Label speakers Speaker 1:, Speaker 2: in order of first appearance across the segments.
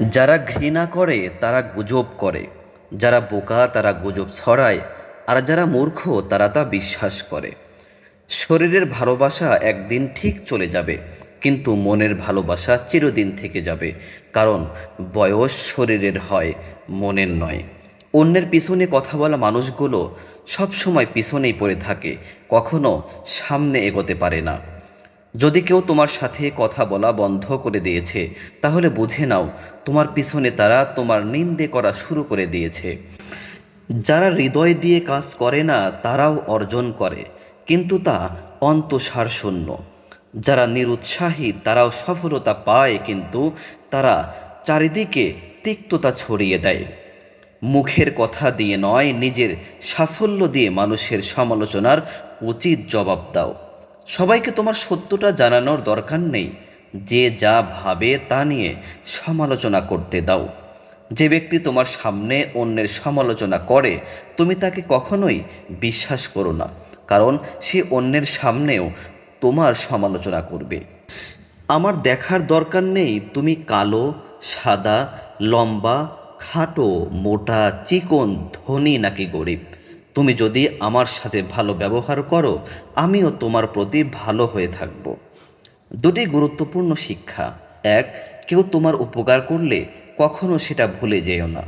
Speaker 1: যারা ঘৃণা করে, তারা গুজব করে। যারা বোকা, তারা গুজব ছড়ায়। আর যারা মূর্খ, তারা তা বিশ্বাস করে। শরীরের ভালোবাসা একদিন ঠিক চলে যাবে, কিন্তু মনের ভালোবাসা চিরদিন থেকে যাবে। কারণ বয়স শরীরের হয়, মনের নয়। অন্যের পিছনে কথা বলা মানুষগুলো সবসময় পিছনেই পড়ে থাকে, কখনো সামনে এগোতে পারে না। যদি কেউ তোমার সাথে কথা বলা বন্ধ করে দিয়েছে, তাহলে বুঝে নাও, তোমার পিছনে তারা তোমার নিন্দে করা শুরু করে দিয়েছে। যারা হৃদয় দিয়ে কাজ করে না, তারাও অর্জন করে, কিন্তু তা অন্তঃসার শূন্য। যারা নিরুৎসাহী, তারাও সফলতা পায়, কিন্তু তারা চারিদিকে তিক্ততা ছড়িয়ে দেয়। মুখের কথা দিয়ে নয়, নিজের সাফল্য দিয়ে মানুষের সমালোচনার উচিত জবাব দাও। সবাইকে তোমার সত্যটা জানানোর দরকার নেই। যে যা ভাবে তা নিয়ে সমালোচনা করতে দাও। যে ব্যক্তি তোমার সামনে অন্যের সমালোচনা করে, তুমি তাকে কখনোই বিশ্বাস করো না, কারণ সে অন্যের সামনেও তোমার সমালোচনা করবে। আমার দেখার দরকার নেই তুমি কালো, সাদা, লম্বা, খাটো, মোটা, চিকন, ধনী নাকি গরিব। তুমি যদি আমার সাথে ভালো ব্যবহার করো, আমিও তোমার প্রতি ভালো হয়ে থাকব। দুটি গুরুত্বপূর্ণ শিক্ষা। এক, কেউ তোমার উপকার করলে কখনো সেটা ভুলে যেও না।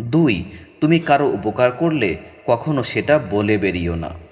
Speaker 1: দুই, তুমি কারও উপকার করলে কখনো সেটা বলে বেরিও না।